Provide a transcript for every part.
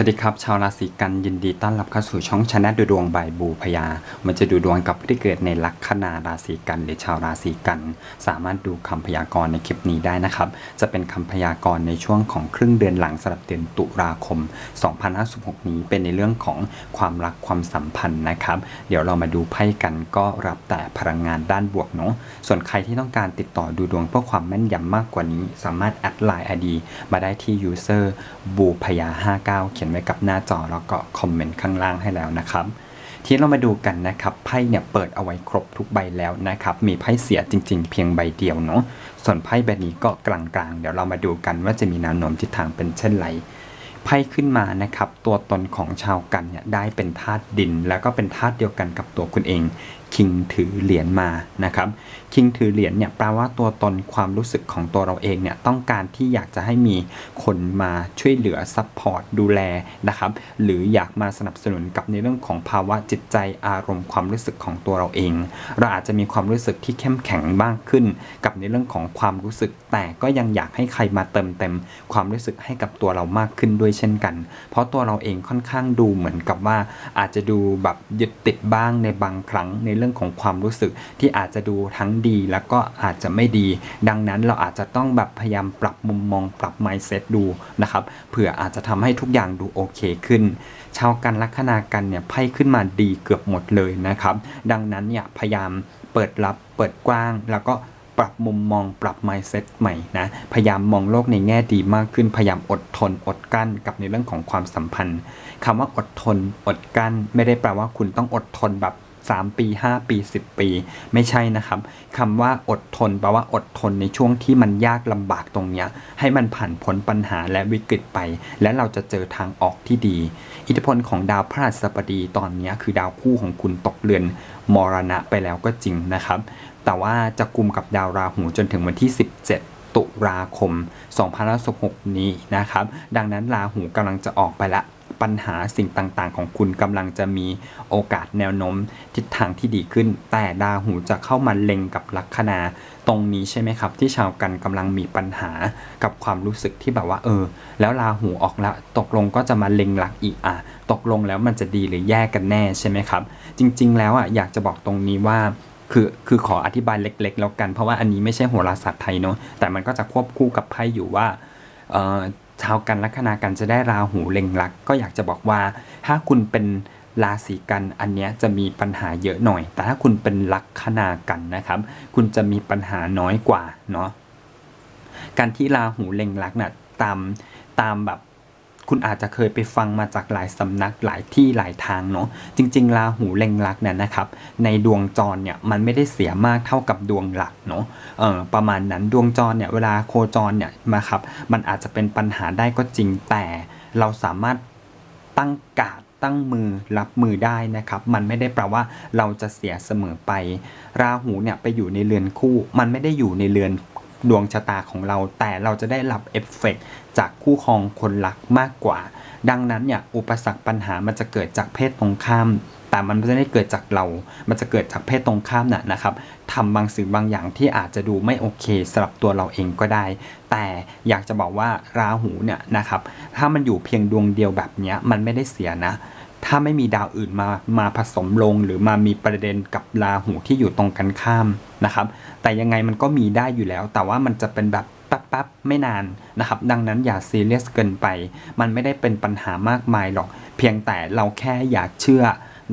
สวัสดีครับ ชาวราศีกันยินดีต้อนรับเข้าสู่ช่องชนะดูดวงบายบูพยา มันจะดูดวงกับผู้ที่เกิดในลัคนาราศีกันหรือชาวราศีกัน สามารถดูคำพยากรณ์ในคลิปนี้ได้นะครับ จะเป็นคำพยากรณ์ในช่วงของครึ่งเดือนหลังสำหรับเดือนตุลาคม 2566 นี้เป็นในเรื่องของความรักความสัมพันธ์นะครับ เดี๋ยวเรามาดูไพ่กันก็รับแต่พลังงานด้านบวกเนาะส่วนใครที่ต้องการติดต่อดูดวงเพื่อความแม่นยำมากกว่านี้ สามารถแอดไลน์ ID มาได้ที่ user บูพยา 59เขียนไว้กับหน้าจอแล้วก็คอมเมนต์ข้างล่างให้แล้วนะครับ ทีนี้เรามาดูกันนะครับไพ่เนี่ยเปิดเอาไว้ครบทุกใบแล้วนะครับ มีไพ่เสียจริง ๆ เพียงใบเดียวเนาะส่วนไพ่ใบนี้ก็กลางๆ เดี๋ยวเรามาดูกันว่าจะมีแนวโน้มทิศทางเป็นเช่นไรไพ่ขึ้นมานะครับ ตัวตนของชาวกันเนี่ยได้เป็นธาตุดิน แล้วก็เป็นธาตุเดียวกันกับตัวคุณเอง คิงถือเหรียญมานะครับคิงถือเหรียญเนี่ยแปลว่าตัวตนความรู้สึกของตัวเราเองเนี่ยต้องการที่อยากจะให้มีคนมาช่วยเหลือซัพพอร์ตดูแลนะครับหรืออยากมาสนับสนุนกับในเรื่องของภาวะจิตใจอารมณ์ความรู้สึกของตัวเราเอง เราอาจจะมีความรู้สึกที่เข้มแข็งมากขึ้น กับในเรื่องของความรู้สึก แต่ก็ยังอยากให้ใครมาเติมเต็มความรู้สึกให้กับตัวเรามากขึ้นด้วยเช่นกัน เพราะตัวเราเองค่อนข้างดูเหมือนกับว่าอาจจะดูแบบยึดติดบ้างในบางครั้งในเรื่องของความรู้สึกที่อาจจะดูทั้งดีแล้วก็อาจจะไม่ดี ดังนั้นเราอาจจะต้องแบบพยายามปรับมุมมองปรับ mindset ดูนะครับเผื่ออาจจะทำให้ทุกอย่างดูโอเคขึ้น ชาวกันลัคนากันเนี่ยไพ่ขึ้นมาดีเกือบหมดเลยนะครับ ดังนั้นเนี่ยพยายามเปิดรับเปิดกว้าง แล้วก็ปรับมุมมองปรับ mindset ใหม่นะ พยายามมองโลกในแง่ดีมากขึ้น พยายามอดทนอดกั้นกับในเรื่องของความสัมพันธ์คำว่าอดทนอดกั้นไม่ได้แปลว่าคุณต้องอดทนแบบ 3 ปี 5 ปี 10 ปี ไม่ใช่นะครับคำว่าอดทนแปลว่าอดทนในช่วงที่มันยากลำบากตรงเนี้ยให้มันผ่านพ้นปัญหาและวิกฤตไป และเราจะเจอทางออกที่ดี อิทธิพลของดาวพฤหัสบดีตอนนี้คือดาวคู่ของคุณตกเรือนมรณะไปแล้วก็จริงนะครับ แต่ว่าจะกลุ่มกับดาวราหูจนถึงวันที่ 17ตุลาคม 2566 นี้นะครับ ดังนั้นราหูกำลังจะออกไปละ ปัญหาสิ่งต่างๆ ของคุณกำลังจะมีโอกาสแนวโน้มทิศทางที่ดีขึ้น แต่ดาวหูจะเข้ามาเล็งกับลัคนาตรงนี้ใช่ไหมครับ ที่ชาวกันกำลังมีปัญหากับความรู้สึกที่แบบว่า เออ แล้วราหูออกแล้วตกลงก็จะมาเล็งหลักอีกอะตกลงแล้วมันจะดีหรือแย่กันแน่ใช่ไหมครับ จริง ๆ แล้วอะอยากจะบอกตรงนี้ว่าคือคือขออธิบายเล็ก ๆ แล้วกันเพราะว่าอันนี้ไม่ใช่โหราศาสตร์ไทยเนาะแต่มันก็จะควบคู่กับไพ่อยู่ว่าเออ ชาวกันลัคนากันจะได้ราหูเล็งลัก ก็อยากจะบอกว่า ถ้าคุณเป็นราศีกันอันเนี้ยจะมีปัญหาเยอะหน่อย แต่ถ้าคุณเป็นลัคนากันนะครับ คุณจะมีปัญหาน้อยกว่าเนาะการที่ราหูเล็งลักน่ะตามตามแบบ คุณอาจจะเคยไปฟังมาจากหลายสำนักหลายที่หลายทางเนาะจริงๆราหูเล็งลักเนี่ยนะครับ ในดวงจรเนี่ยมันไม่ได้เสียมากเท่ากับดวงหลักเนาะเออประมาณนั้นดวงจรเนี่ยเวลาโคจรเนี่ยมาครับมันอาจจะเป็นปัญหาได้ก็จริงแต่เราสามารถตั้งกาดตั้งมือรับมือได้นะครับ มันไม่ได้แปลว่าเราจะเสียเสมอไป ราหูเนี่ยไปอยู่ในเรือนคู่ มันไม่ได้อยู่ในเรือน ดวงชะตาของเรา แต่เราจะได้รับเอฟเฟกต์จากคู่ครองคนรักมากกว่า ดังนั้นเนี่ยอุปสรรคปัญหามันจะเกิดจากเพศตรงข้าม แต่มันไม่ได้เกิดจากเรา มันจะเกิดจากเพศตรงข้ามน่ะนะครับทำบางสิ่งบางอย่างที่อาจจะดูไม่โอเคสำหรับตัวเราเองก็ได้ แต่อยากจะบอกว่าราหูเนี่ยนะครับ ถ้ามันอยู่เพียงดวงเดียวแบบนี้มันไม่ได้เสียนะ ถ้าไม่มีดาวอื่นมามาผสมลงหรือมามีประเด็นกับราหูที่อยู่ตรงกันข้ามนะครับ แต่ยังไงมันก็มีได้อยู่แล้ว แต่ว่ามันจะเป็นแบบแป๊บๆไม่นานนะครับ ดังนั้นอย่าซีเรียสเกินไป มันไม่ได้เป็นปัญหามากมายหรอก เพียงแต่เราแค่อยากเชื่อ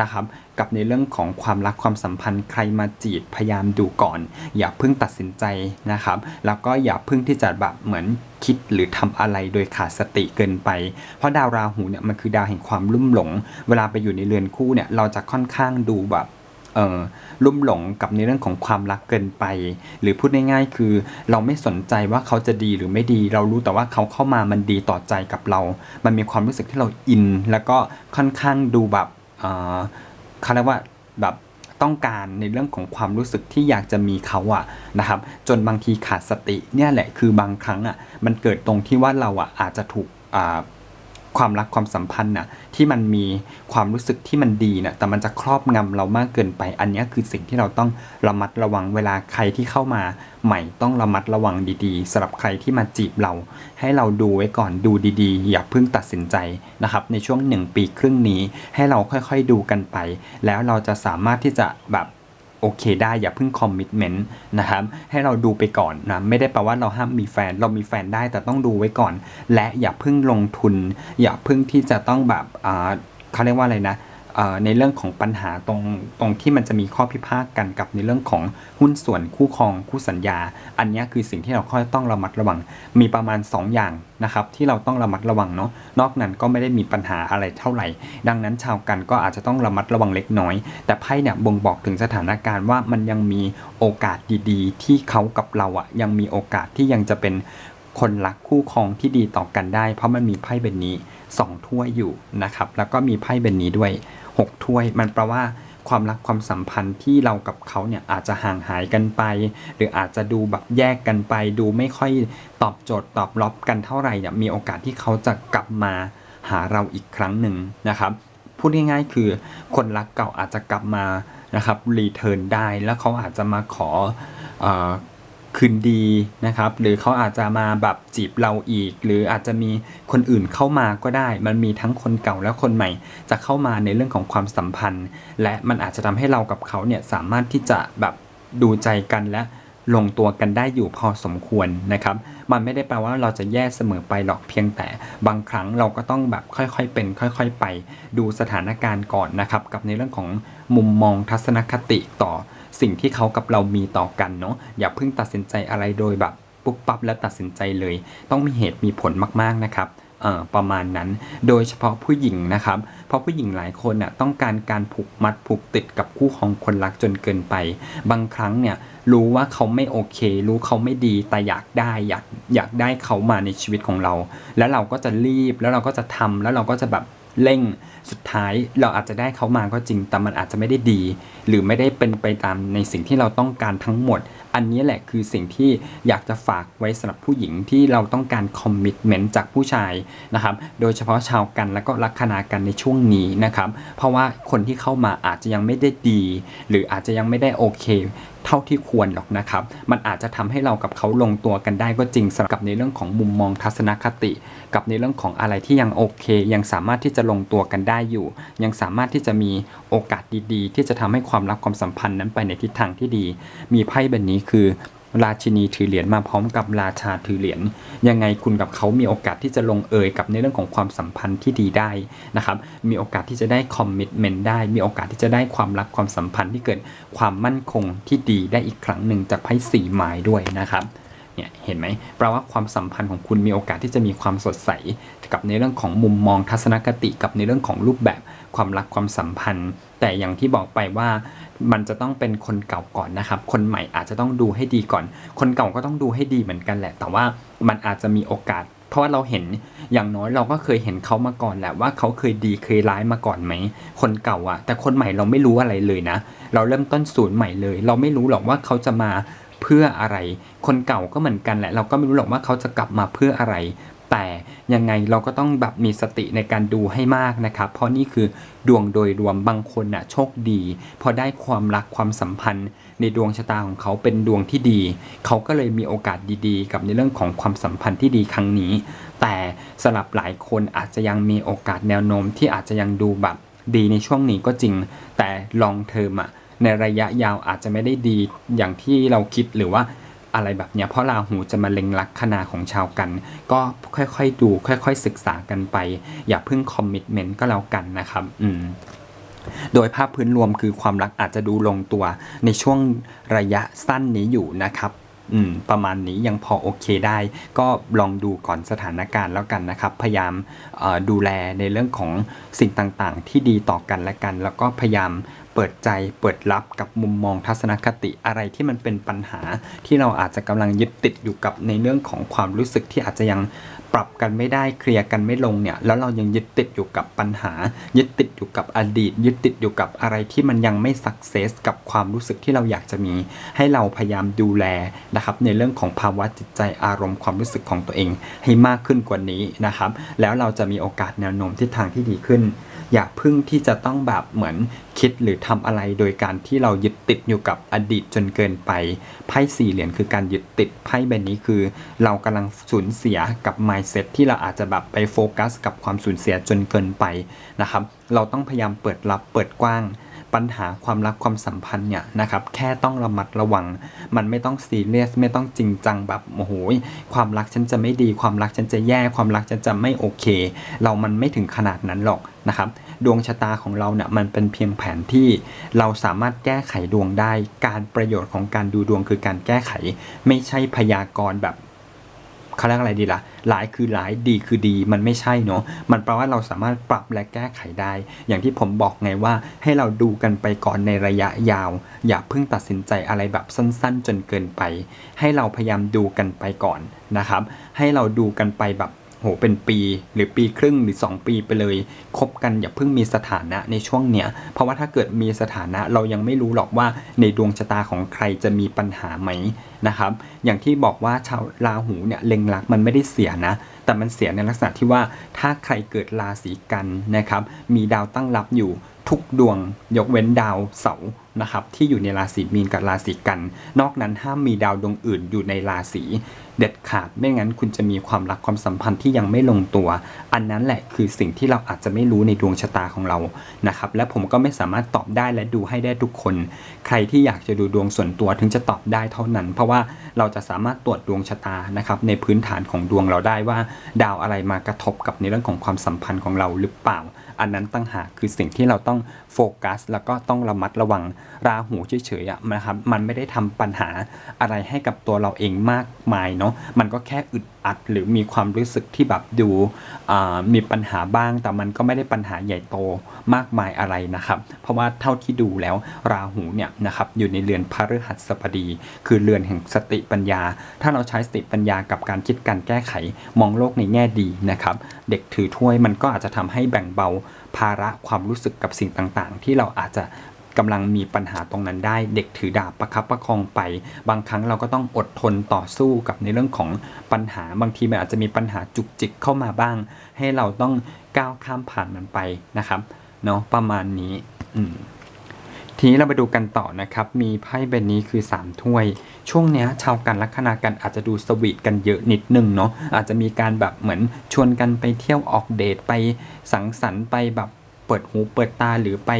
นะครับ กับในเรื่องของความรักความสัมพันธ์ใครมาจีบพยายามดูก่อน อย่าเพิ่งตัดสินใจนะครับ แล้วก็อย่าเพิ่งที่จะแบบเหมือนคิดหรือทำอะไรโดยขาดสติเกินไป เพราะดาวราหูเนี่ยมันคือดาวแห่งความลุ่มหลง เวลาไปอยู่ในเรือนคู่เนี่ยเราจะค่อนข้างดูแบบเออลุ่มหลงกับในเรื่องของความรักเกินไป หรือพูดง่ายๆคือ เราไม่สนใจว่าเขาจะดีหรือไม่ดี เรารู้แต่ว่าเขาเข้ามามันดีต่อใจกับเรา มันมีความรู้สึกที่เราอิน แล้วก็ค่อนข้างดูแบบเอ่อ เขาเรียกว่าแบบต้องการในเรื่องของความรู้สึกที่อยากจะมีเขาอะนะครับ จนบางทีขาดสติเนี่ยแหละคือบางครั้งอะมันเกิดตรงที่ว่าเราอะอาจจะถูกอ่า ความรักความสัมพันธ์น่ะที่มันมีความรู้สึกที่มันดีน่ะแต่มันจะครอบงำเรามากเกินไป อันนี้คือสิ่งที่เราต้องระมัดระวังเวลาใครที่เข้ามาใหม่ต้องระมัดระวังดีๆสำหรับใครที่มาจีบเรา ให้เราดูไว้ก่อนดูดีๆ อย่าเพิ่งตัดสินใจนะครับในช่วงหนึ่งปีครึ่งนี้ให้เราค่อยๆดูกันไป แล้วเราจะสามารถที่จะแบบ โอเคได้อย่าเพิ่งคอมมิชเมนต์นะครับให้เราดูไปก่อนนะไม่ได้แปลว่าเราห้ามมีแฟน เรามีแฟนได้แต่ต้องดูไว้ก่อน และอย่าเพิ่งลงทุน อย่าเพิ่งที่จะต้องแบบอ่าเขาเรียกว่าอะไรนะ ในเรื่องของปัญหาตรงตรงที่มันจะมีข้อพิพาทกันกับในเรื่องของหุ้นส่วนคู่ครองคู่สัญญา อันนี้คือสิ่งที่เราค่อยต้องระมัดระวัง มีประมาณ 2 อย่างนะครับที่เราต้องระมัดระวังเนาะนอกนั้นก็ไม่ได้มีปัญหาอะไรเท่าไหร่ ดังนั้นชาวกันก็อาจจะต้องระมัดระวังเล็กน้อย แต่ไพ่เนี่ยบ่งบอกถึงสถานการณ์ว่ามันยังมีโอกาสดีๆ ที่เขากับเราอะยังมีโอกาสที่ยังจะเป็นคนรักคู่ครองที่ดีต่อกันได้ เพราะมันมีไพ่ใบนี้สองถ้วยอยู่นะครับแล้วก็มีไพ่ใบนี้ด้วย 6 ถ้วย มันแปลว่าความรักความสัมพันธ์ที่เรากับเขาเนี่ยอาจจะห่างหายกันไป หรืออาจจะดูแบบแยกกันไป ดูไม่ค่อยตอบโจทย์ตอบรับกันเท่าไหร่เนี่ยมีโอกาสที่เขาจะกลับมาหาเราอีกครั้งหนึ่งนะครับพูดง่ายๆคือคนรักเก่าอาจจะกลับมานะครับรีเทิร์นได้แล้วเขาอาจจะมาขออ คืนดีนะครับ หรือเขาอาจจะมาแบบจีบเราอีก หรืออาจจะมีคนอื่นเข้ามาก็ได้ มันมีทั้งคนเก่าและคนใหม่ จะเข้ามาในเรื่องของความสัมพันธ์ และมันอาจจะทำให้เรากับเขาเนี่ยสามารถที่จะแบบดูใจกันและลงตัวกันได้อยู่พอสมควรนะครับ มันไม่ได้แปลว่าเราจะแย่เสมอไปหรอกเพียงแต่บางครั้งเราก็ต้องแบบค่อยๆเป็น ค่อย ๆ ไป ดูสถานการณ์ก่อนนะครับ กับในเรื่องของมุมมองทัศนคติต่อ สิ่งที่เขากับเรามีต่อกันเนาะอย่าเพิ่งตัดสินใจอะไรโดยแบบปุ๊บปั๊บแล้วตัดสินใจเลย ต้องมีเหตุมีผลมากๆนะครับประมาณนั้น โดยเฉพาะผู้หญิงนะครับ เพราะผู้หญิงหลายคนน่ะต้องการการผูกมัดผูกติดกับคู่ของคนรักจนเกินไป บางครั้งเนี่ยรู้ว่าเขาไม่โอเค รู้เขาไม่ดีแต่อยากได้อยากอยากได้เขามาในชีวิตของเรา แล้วเราก็จะรีบแล้วเราก็จะทำแล้วเราก็จะแบบ เร่งสุดท้ายเราอาจจะได้เขามาก็จริง แต่มันอาจจะไม่ได้ดี หรือไม่ได้เป็นไปตามในสิ่งที่เราต้องการทั้งหมด อันนี้แหละคือสิ่งที่อยากจะฝากไว้สำหรับผู้หญิงที่เราต้องการคอมมิชเมนต์จากผู้ชายนะครับ โดยเฉพาะชาวกันและก็ลัคนากันในช่วงนี้นะครับ เพราะว่าคนที่เข้ามาอาจจะยังไม่ได้ดี หรืออาจจะยังไม่ได้โอเค เท่าที่ควรหรอกนะครับ มันอาจจะทำให้เรากับเขาลงตัวกันได้ก็จริงสำหรับในเรื่องของมุมมองทัศนคติ กับในเรื่องของอะไรที่ยังโอเค ยังสามารถที่จะลงตัวกันได้อยู่ ยังสามารถที่จะมีโอกาสดีๆ ที่จะทำให้ความรักความสัมพันธ์นั้นไปในทิศทางที่ดี มีไพ่แบบนี้คือ ราชินีถือเหรียญมาพร้อมกับราชาถือเหรียญยังไงคุณกับเขามีโอกาสที่จะลงเอยกับในเรื่องของความสัมพันธ์ที่ดีได้นะครับมีโอกาสที่จะได้คอมมิชเมนต์ได้ มีโอกาสที่จะได้ความรักความสัมพันธ์ที่เกิดความมั่นคงที่ดีได้อีกครั้งหนึ่งจากไพ่สี่หม้ด้วยนะครับ เนี่ยเห็นไหมแปลว่าความสัมพันธ์ของคุณมีโอกาสที่จะมีความสดใส กับในเรื่องของมุมมองทัศนคติกับในเรื่องของรูปแบบความรักความสัมพันธ์ แต่อย่างที่บอกไปว่ามันจะต้องเป็นคนเก่าก่อนนะครับ คนใหม่อาจจะต้องดูให้ดีก่อน คนเก่าก็ต้องดูให้ดีเหมือนกันแหละ แต่ว่ามันอาจจะมีโอกาส เพราะว่าเราเห็นอย่างน้อยเราก็เคยเห็นเขามาก่อนแหละว่าเขาเคยดีเคยร้ายมาก่อนไหม คนเก่าอะแต่คนใหม่เราไม่รู้อะไรเลยนะ เราเริ่มต้นศูนย์ใหม่เลย เราไม่รู้หรอกว่าเขาจะมา เพื่ออะไร คนเก่าก็เหมือนกันแหละ เราก็ไม่รู้หรอกว่าเขาจะกลับมาเพื่ออะไร แต่ยังไงเราก็ต้องแบบมีสติในการดูให้มากนะครับ เพราะนี่คือดวงโดยรวมบางคนน่ะโชคดี พอได้ความรักความสัมพันธ์ ในดวงชะตาของเขาเป็นดวงที่ดี เขาก็เลยมีโอกาสดีๆ กับในเรื่องของความสัมพันธ์ที่ดีครั้งนี้ แต่สำหรับหลายคนอาจจะยังมีโอกาสแนวโน้มที่อาจจะยังดูแบบดีในช่วงนี้ก็จริง แต่ลองเทอมอะ ในระยะยาวอาจจะไม่ได้ดีอย่างที่เราคิดหรือว่าอะไรแบบเนี้ยเพราะราหูจะมาเล็งลักคนาของชาวกัน ก็ค่อยๆดู ค่อยๆศึกษากันไป อย่าเพิ่งคอมมิชเมนต์ก็แล้วกันนะครับ อืมโดยภาพพื้นรวมคือความรักอาจจะดูลงตัวในช่วงระยะสั้นนี้อยู่นะครับอืมประมาณนี้ยังพอโอเคได้ ก็ลองดูก่อนสถานการณ์แล้วกันนะครับ พยายามดูแลในเรื่องของสิ่งต่างๆ ที่ดีต่อกันและกัน แล้วก็พยายาม เปิดใจเปิดรับกับมุมมองทัศนคติอะไรที่มันเป็นปัญหา ที่เราอาจจะกำลังยึดติดอยู่กับในเรื่องของความรู้สึกที่อาจจะยังปรับกันไม่ได้เคลียร์กันไม่ลงเนี่ยแล้วเรายังยึดติดอยู่กับปัญหา ยึดติดอยู่กับอดีต ยึดติดอยู่กับอะไรที่มันยังไม่สักเซสกับความรู้สึกที่เราอยากจะมี ให้เราพยายามดูแลนะครับในเรื่องของภาวะจิตใจอารมณ์ความรู้สึกของตัวเองให้มากขึ้นกว่านี้นะครับแล้วเราจะมีโอกาสแนวโน้มทิศทางที่ดีขึ้น อย่าพึ่งที่จะต้องแบบเหมือนคิดหรือทำอะไรโดยการที่เรายึดติดอยู่กับอดีตจนเกินไปไพ่สี่เหรียญคือการยึดติดไพ่ใบนี้คือ เรากำลังสูญเสียกับ mindset ที่เราอาจจะแบบไปโฟกัส กับความสูญเสียจนเกินไปนะครับ เราต้องพยายามเปิดรับเปิดกว้าง ปัญหาความรักความสัมพันธ์เนี่ยนะครับแค่ต้องระมัดระวัง มันไม่ต้องซีเรียสไม่ต้องจริงจังแบบโอ้โหความรักฉันจะไม่ดีความรักฉันจะแย่ความรักฉันจะไม่โอเค เรามันไม่ถึงขนาดนั้นหรอกนะครับดวงชะตาของเราเนี่ยมันเป็นเพียงแผนที่เราสามารถแก้ไขดวงได้ การประโยชน์ของการดูดวงคือการแก้ไข ไม่ใช่พยากรณ์แบบ เขาเรียกอะไรดีละ่ะหลายคือหลายดีคือดี มันไม่ใช่เนาะมันแปลว่าเราสามารถปรับและแก้ไขได้ อย่างที่ผมบอกไงว่าให้เราดูกันไปก่อนในระยะยาว อย่าเพิ่งตัดสินใจอะไรแบบสั้น ๆ จนเกินไป ให้เราพยายามดูกันไปก่อนนะครับ ให้เราดูกันไปแบบ โหเป็นปีหรือปีครึ่งหรือ 2 ปีไปเลยคบกันอย่าเพิ่งมีสถานะในช่วงเนี้ย เพราะว่าถ้าเกิดมีสถานะเรายังไม่รู้หรอกว่าในดวงชะตาของใครจะมีปัญหาไหมนะครับ อย่างที่บอกว่าชาวราหูเนี่ยเล็งรักมันไม่ได้เสียนะ แต่มันเสียในลักษณะที่ว่าถ้าใครเกิดราศีกันนะครับ มีดาวตั้งรับอยู่ ทุกดวงยกเว้นดาวเสาร์นะครับที่อยู่ในราศีมีนกับราศีกัน นอกนั้นห้ามมีดาวดวงอื่นอยู่ในราศีเด็ดขาดไม่งั้นคุณจะมีความรักความสัมพันธ์ที่ยังไม่ลงตัว อันนั้นแหละคือสิ่งที่เราอาจจะไม่รู้ในดวงชะตาของเรานะครับและผมก็ไม่สามารถตอบได้และดูให้ได้ทุกคน ใครที่อยากจะดูดวงส่วนตัวถึงจะตอบได้เท่านั้น เพราะว่าเราจะสามารถตรวจดวงชะตานะครับในพื้นฐานของดวงเราได้ว่า ดาวอะไรมากระทบกับในเรื่องของความสัมพันธ์ของเราหรือเปล่า อันนั้นตั้งหากคือสิ่งที่เราต้อง โฟกัส แล้วก็ต้องระมัดระวังราหูเฉยๆอะนะครับมันไม่ได้ทำปัญหาอะไรให้กับตัวเราเองมากมายเนาะมันก็แค่อึดอัดหรือมีความรู้สึกที่แบบดูมีปัญหาบ้าง แต่มันก็ไม่ได้ปัญหาใหญ่โตมากมายอะไรนะครับ เพราะว่าเท่าที่ดูแล้วราหูเนี่ยนะครับอยู่ในเรือนพฤหัสบดี คือเรือนแห่งสติปัญญา ถ้าเราใช้สติปัญญากับการคิดการแก้ไขมองโลกในแง่ดีนะครับ เด็กถือถ้วยมันก็อาจจะทำให้แบ่งเบา ภาระความรู้สึกกับสิ่งต่างๆ ที่เราอาจจะกำลังมีปัญหาตรงนั้นได้ เด็กถือดาบประคับประคองไป บางครั้งเราก็ต้องอดทนต่อสู้กับในเรื่องของปัญหา บางทีมันอาจจะมีปัญหาจุกจิกเข้ามาบ้าง ให้เราต้องก้าวข้ามผ่านมันไปนะครับเนาะประมาณนี้ อืม ทีนี้เราไปดูกันต่อนะครับ มีไพ่ใบนี้คือ 3 ถ้วย ช่วงเนี้ยชาวกันลัคนากันอาจจะดูสวีทกันเยอะนิดนึงเนาะ อาจจะมีการแบบเหมือนชวนกันไปเที่ยวออกเดทไปสังสรรค์ไปแบบเปิดหูเปิดตาหรือไป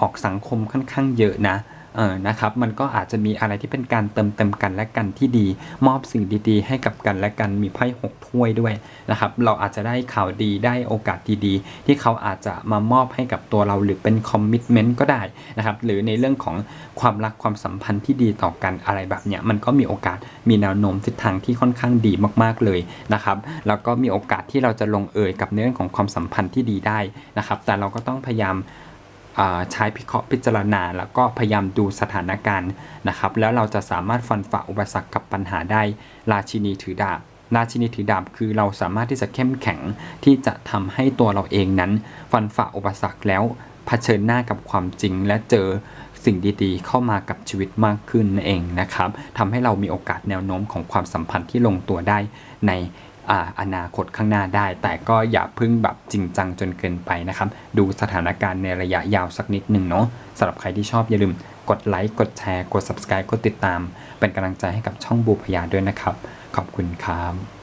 ออกสังคมค่อนข้างเยอะนะ เออนะครับมันก็อาจจะมีอะไรที่เป็นการเติมเต็มกันและกันที่ดี มอบสิ่งดีๆ ให้กับกันและกันมีไพ่หกถ้วยด้วยนะครับเราอาจจะได้ข่าวดีได้โอกาสดีๆ ที่เขาอาจจะมามอบให้กับตัวเราหรือเป็นคอมมิชเมนต์ก็ได้นะครับหรือในเรื่องของความรักความสัมพันธ์ที่ดีต่อกันอะไรแบบเนี้ยมันก็มีโอกาสมีแนวโน้มทิศทางที่ค่อนข้างดีมากๆเลยนะครับแล้วก็มีโอกาสที่เราจะลงเอยกับเรื่องของความสัมพันธ์ที่ดีได้นะครับแต่เราก็ต้องพยายาม ใช้พิเคราะห์พิจารณา แล้วก็พยายามดูสถานการณ์นะครับ แล้วเราจะสามารถฟันฝ่าอุปสรรคกับปัญหาได้ราชินีถือดาบราชินีถือดาบคือเราสามารถที่จะเข้มแข็งที่จะทำให้ตัวเราเองนั้น ฟันฝ่าอุปสรรคแล้วเผชิญหน้ากับความจริง และเจอสิ่งดีๆ เข้ามากับชีวิตมากขึ้นนั่นเองนะครับทำให้เรามีโอกาสแนวโน้มของความสัมพันธ์ที่ลงตัวได้ใน อ่าอนาคตข้างหน้าได้ แต่ก็อย่าเพึ่งแบบจริงจังจนเกินไปนะครับ ดูสถานการณ์ในระยะยาวสักนิดหนึ่งเนาะสำหรับใครที่ชอบอย่าลืมกดไลค์กดแชร์ กด subscribe กดติดตาม เป็นกำลังใจให้กับช่องบูพยาด้วยนะครับ ขอบคุณครับ